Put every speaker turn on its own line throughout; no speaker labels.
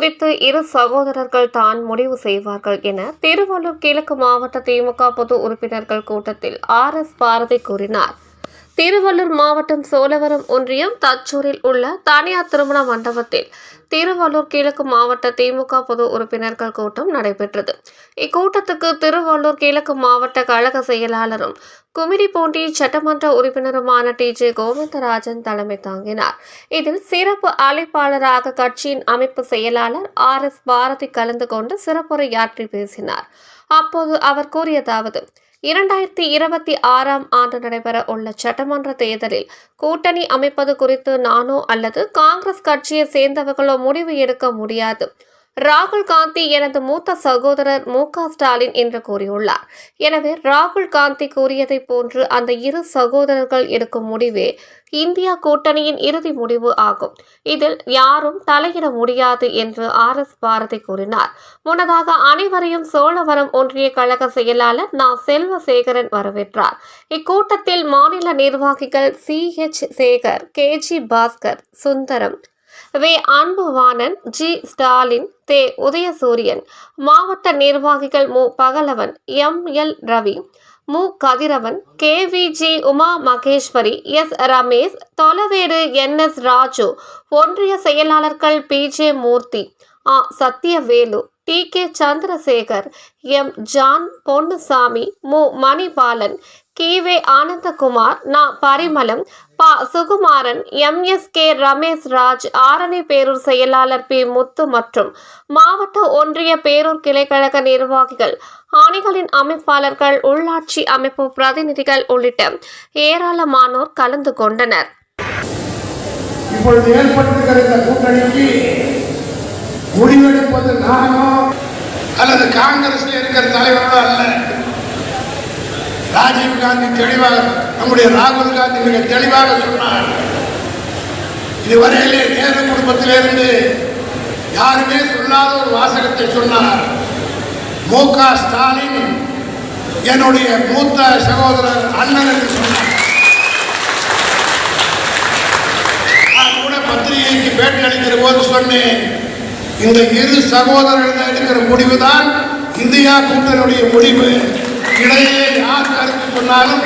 குறித்து இரு சகோதரர்கள் தான் முடிவு செய்வார்கள் என திருவள்ளூர் கிழக்கு மாவட்ட திமுக பொது உறுப்பினர்கள் கூட்டத்தில் ஆர் எஸ் பாரதி கூறினார். திருவள்ளூர் மாவட்டம் சோழவரம் ஒன்றியம் தச்சூரில் உள்ள தனியார் திருமண மண்டபத்தில் திருவள்ளூர் கிழக்கு மாவட்ட திமுக பொது உறுப்பினர்கள் கூட்டம் நடைபெற்றது. இக்கூட்டத்துக்கு திருவள்ளூர் கிழக்கு மாவட்ட கழக செயலாளரும் குமிடிப்பூண்டி சட்டமன்ற உறுப்பினருமான டி. ஜே. கோவிந்தராஜன் தலைமை தாங்கினார். இதில் சிறப்பு அழைப்பாளராக கட்சியின் அமைப்பு செயலாளர் ஆர். எஸ். பாரதி கலந்து கொண்டு சிறப்புரையாற்றி பேசினார். அப்போது அவர் கூறியதாவது இரண்டாயிரத்தி இருபத்தி ஆறாம் ஆண்டு நடைபெற உள்ள சட்டமன்ற தேர்தலில் கூட்டணி அமைப்பது குறித்து நானோ அல்லது காங்கிரஸ் கட்சியை சேர்ந்தவர்களோ முடிவு எடுக்க முடியாது. ராகுல் காந்தி எனது மூத்த சகோதரர் மு ஸ்டாலின் என்று கூறியுள்ளார். எனவே ராகுல் காந்தி கூறியதைப் போன்று அந்த இரு சகோதரர்கள் எடுக்கும் முடிவே இந்தியா கூட்டணியின் இறுதி முடிவு ஆகும். இதில் யாரும் தலையிட முடியாது என்று ஆர் எஸ் பாரதி கூறினார். முன்னதாக அனைவரையும் சோழவரம் ஒன்றிய கழக செயலாளர் நா. செல்வசேகரன் வரவேற்றார். இக்கூட்டத்தில் மாநில நிர்வாகிகள் C. H. Sekar K. G. Bhaskar Sundaram வே அன்புவானன் ஜி. ஸ்டாலின் தே. உதயசூரியன் மாவட்ட நிர்வாகிகள் மு. பகலவன் எம். எல். ரவி மு. Kathiravan K. V. G. Uma Maheswari S. Ramesh Tholavedu N. S. Raju ஒன்றிய செயலாளர்கள் பி. ஜே. மூர்த்தி ஆ. Sathyavelu T. K. Chandrasekar M. John Ponnusamy மு. மணிபாலன் கீவே ஆனந்தகுமார் நா. பரிமளம் ப. Sukumaran M S K Ramesh Raj Arani Perur செயலாளர் பி. முத்து மற்றும் மாவட்ட ஒன்றிய பேரூர் கிளைக்கழக நிர்வாகிகள் அணிகளின் அமைப்பாளர்கள் உள்ளாட்சி அமைப்பு பிரதிநிதிகள் உள்ளிட்ட ஏராளமானோர் கலந்து கொண்டனர்.
இப்பொழுது ஏற்பட்டிருக்கிற இந்த கூட்டணிக்கு முடிவெடுப்பது நானோ அல்லது காங்கிரஸ்ல இருக்கிற தலைவர்களோ அல்ல? ராஜீவ் காந்தி தெளிவாக நம்முடைய ராகுல் காந்தி மிக தெளிவாக சொன்னார். இதுவரையிலே நேரு குடும்பத்திலிருந்து யாருமே சொல்லாத ஒரு வாசகத்தை சொன்னார். மு க. ஸ்டாலின் என்னுடைய மூத்த சகோதரர் அண்ணன் என்று சொன்னார். நான் கூட பத்திரிகைக்கு பேட்டி அளிக்கிற போது சொன்னேன் இந்த இரு சகோதரர்கள் எடுக்கிற முடிவு தான் இந்தியா கூட்டணியுடைய முடிவு. இடையே யார் சொன்னாலும்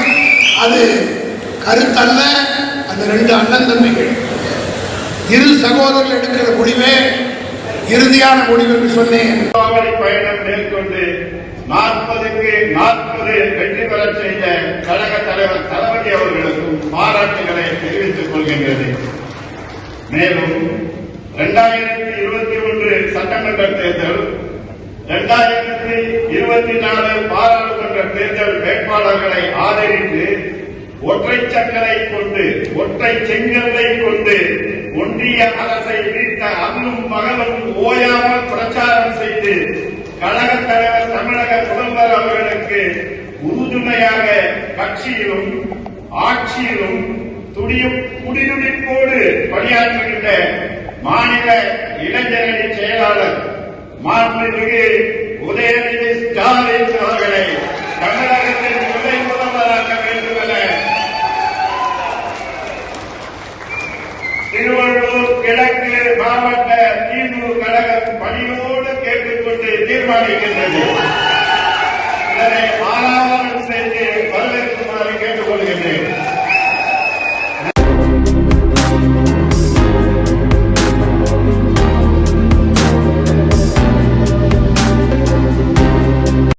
அது கருத்தல்ல அந்த ரெண்டு அண்ணன் தம்பிகள். இரு சகோதரர்கள் எடுக்கிற முடிவே இறுதியான முடிவு என்று சொன்னேன்.
பயணம் மேற்கொண்டு நாற்பதுக்கு நாற்பது வெற்றி பெற செய்த கழக தலைவர் தளபதி அவர்களுக்கும் பாராட்டுகளை தெரிவித்துக் கொள்கின்றது. மேலும் இரண்டாயிரத்தி இருபத்தி ஒன்று சட்டமன்ற தேர்தல் இரண்டாயிரத்தி இருபத்தி நாலு பாராளுமன்ற தேர்தல் வேட்பாளர்களை ஆதரித்து ஒற்றை சக்கரை கொண்டு ஒற்றை செங்கல்லை கொண்டு ஒன்றிய அரசை வீழ்த்த அன்னும் பகலும் ஓயாமல் பிரச்சாரம் செய்து கழக தலைவர் தமிழக முதல்வர் அவர்களுக்கு உறுதுணையாக கட்சியிலும் ஆட்சியிலும் துடியும் குடிதுடிப்போடு பணியாற்றுகின்ற மாநில இளைஞரணி செயலாளர் மாண்புமிகு கிழக்கு மாவட்ட திமுக கழகம் பணியோடு கேட்டுக்கொண்டு தீர்மானிக்கின்றது. இதனை மாணவ